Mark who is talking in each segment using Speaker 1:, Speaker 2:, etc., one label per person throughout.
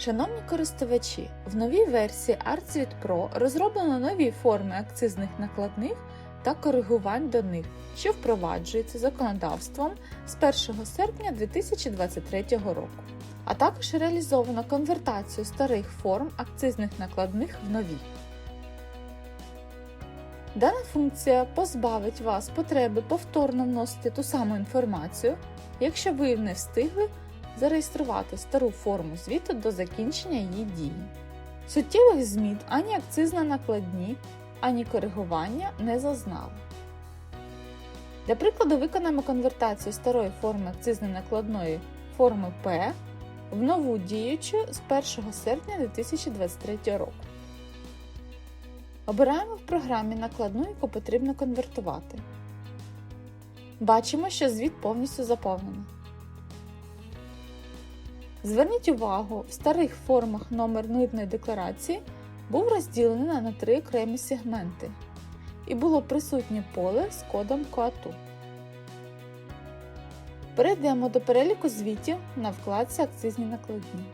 Speaker 1: Шановні користувачі, в новій версії ArtSuite Pro розроблено нові форми акцизних накладних та коригувань до них, що впроваджуються законодавством з 1 серпня 2023 року. А також реалізовано конвертацію старих форм акцизних накладних в нові. Дана функція позбавить вас потреби повторно вносити ту саму інформацію, якщо ви не встигли зареєструвати стару форму звіту до закінчення її дії. Суттєвих змін ані акцизна накладні, ані коригування не зазнали. Для прикладу виконаємо конвертацію старої форми акцизної накладної форми П в нову діючу з 1 серпня 2023 року. Обираємо в програмі накладну, яку потрібно конвертувати. Бачимо, що звіт повністю заповнений. Зверніть увагу, в старих формах номер митної декларації був розділений на три окремі сегменти і було присутнє поле з кодом КОАТУ. Перейдемо до переліку звітів на вкладці Акцизні накладні.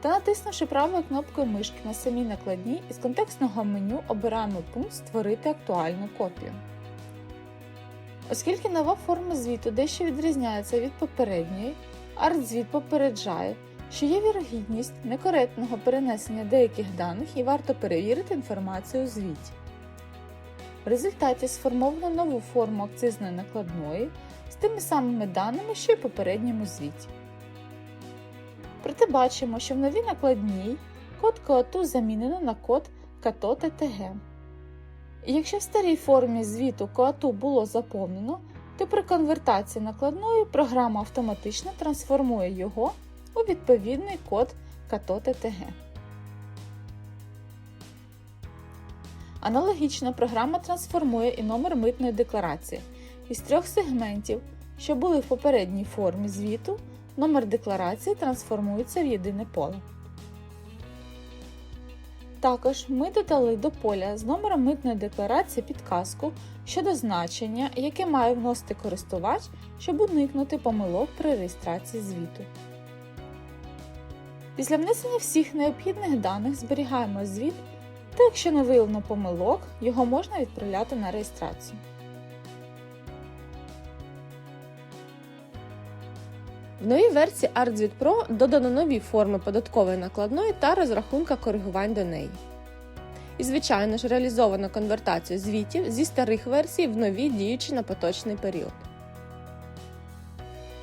Speaker 1: Та натиснувши правою кнопкою мишки на самій накладній із контекстного меню обираємо пункт Створити актуальну копію. Оскільки нова форма звіту дещо відрізняється від попередньої, ArtZвіт попереджає, що є вірогідність некоректного перенесення деяких даних і варто перевірити інформацію у звіті. В результаті сформовано нову форму акцизної накладної з тими самими даними, що й в попередньому звіті. Проте бачимо, що в новій накладній код КОАТУ замінено на код КАТО ТТГ. І якщо в старій формі звіту КОАТУ було заповнено, то при конвертації накладної програма автоматично трансформує його у відповідний код КАТО ТТГ. Аналогічно програма трансформує і номер митної декларації із трьох сегментів, що були в попередній формі звіту, номер декларації трансформується в єдине поле. Також ми додали до поля з номером митної декларації підказку щодо значення, яке має вносити користувач, щоб уникнути помилок при реєстрації звіту. Після внесення всіх необхідних даних зберігаємо звіт, та якщо не виявлено помилок, його можна відправляти на реєстрацію. В новій версії ArtZvit Pro додано нові форми податкової накладної та розрахунка коригувань до неї. І, звичайно ж, реалізовано конвертацію звітів зі старих версій в нові діючі на поточний період.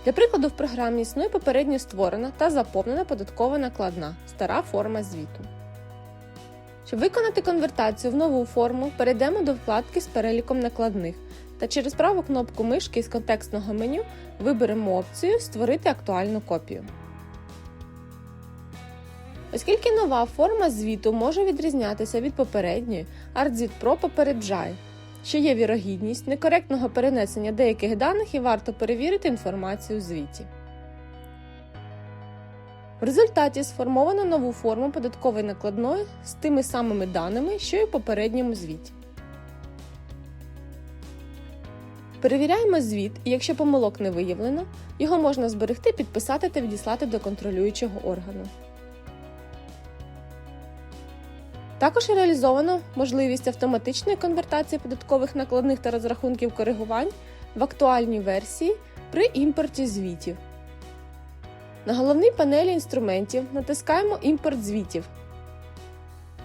Speaker 1: Для прикладу, в програмі існує попередньо створена та заповнена податкова накладна стара форма звіту. Щоб виконати конвертацію в нову форму, перейдемо до вкладки з переліком накладних та через праву кнопку мишки з контекстного меню виберемо опцію Створити актуальну копію. Оскільки нова форма звіту може відрізнятися від попередньої, ArtZvit Pro попереджає, що є вірогідність некоректного перенесення деяких даних і варто перевірити інформацію у звіті. В результаті сформовано нову форму податкової накладної з тими самими даними, що й у попередньому звіті. Перевіряємо звіт, і якщо помилок не виявлено, його можна зберегти, підписати та відіслати до контролюючого органу. Також реалізовано можливість автоматичної конвертації податкових накладних та розрахунків коригувань в актуальній версії при імпорті звітів. На головній панелі інструментів натискаємо Імпорт звітів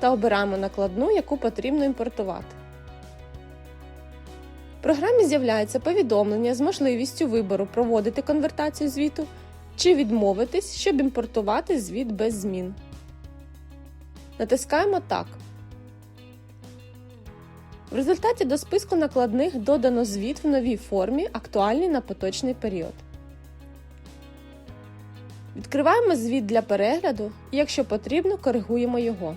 Speaker 1: та обираємо накладну, яку потрібно імпортувати. В програмі з'являється повідомлення з можливістю вибору проводити конвертацію звіту чи відмовитись, щоб імпортувати звіт без змін. Натискаємо Так. В результаті до списку накладних додано звіт в новій формі, актуальний на поточний період. Відкриваємо звіт для перегляду і, якщо потрібно, коригуємо його.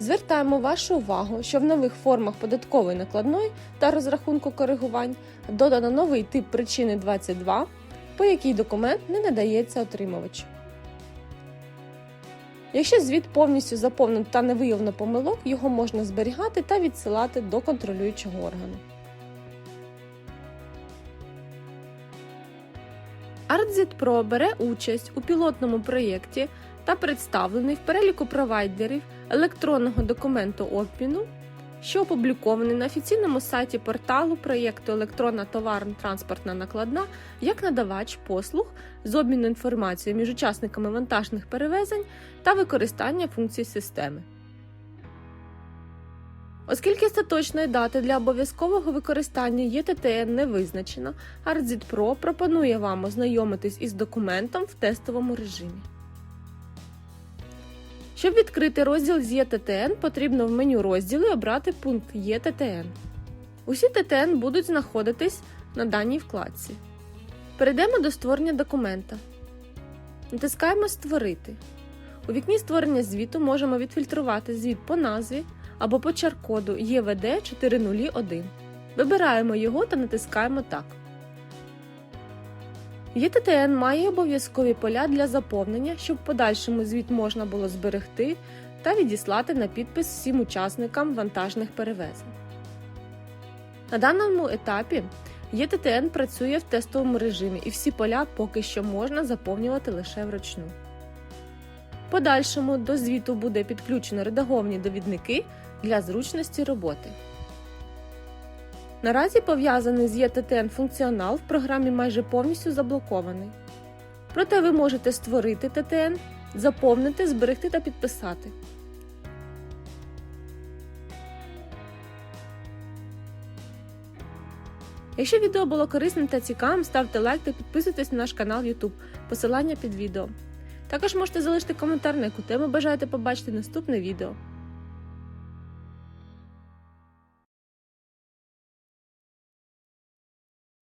Speaker 1: Звертаємо вашу увагу, що в нових формах податкової накладної та розрахунку коригувань додано новий тип причини 22, по якій документ не надається отримувачу. Якщо звіт повністю заповнений та не виявлено помилок, його можна зберігати та відсилати до контролюючого органу. ArtZit Pro бере участь у пілотному проєкті та представлений в переліку провайдерів електронного документу обміну, що опублікований на офіційному сайті порталу проєкту Електронна товарно-транспортна накладна як надавач послуг з обміну інформацією між учасниками вантажних перевезень та використання функцій системи. Оскільки остаточної дати для обов'язкового використання ЄТТН не визначено, ArtZit Pro пропонує вам ознайомитись із документом в тестовому режимі. Щоб відкрити розділ з ЄТТН, потрібно в меню розділи обрати пункт ЄТТН. Усі ТТН будуть знаходитись на даній вкладці. Перейдемо до створення документа. Натискаємо Створити. У вікні створення звіту можемо відфільтрувати звіт по назві або по чар-коду ЄВД 401. Вибираємо його та натискаємо Так. ЄТТН має обов'язкові поля для заповнення, щоб в подальшому звіт можна було зберегти та відіслати на підпис всім учасникам вантажних перевезень. На даному етапі ЄТТН працює в тестовому режимі і всі поля поки що можна заповнювати лише вручну. Подальшому до звіту буде підключено редаговані довідники для зручності роботи. Наразі пов'язаний з ЄТТН функціонал в програмі майже повністю заблокований. Проте ви можете створити ТТН, заповнити, зберегти та підписати. Якщо відео було корисним та цікавим, ставте лайк та підписуйтесь на наш канал YouTube. Посилання під відео. Також можете залишити коментар, на яку тему бажаєте побачити наступне відео.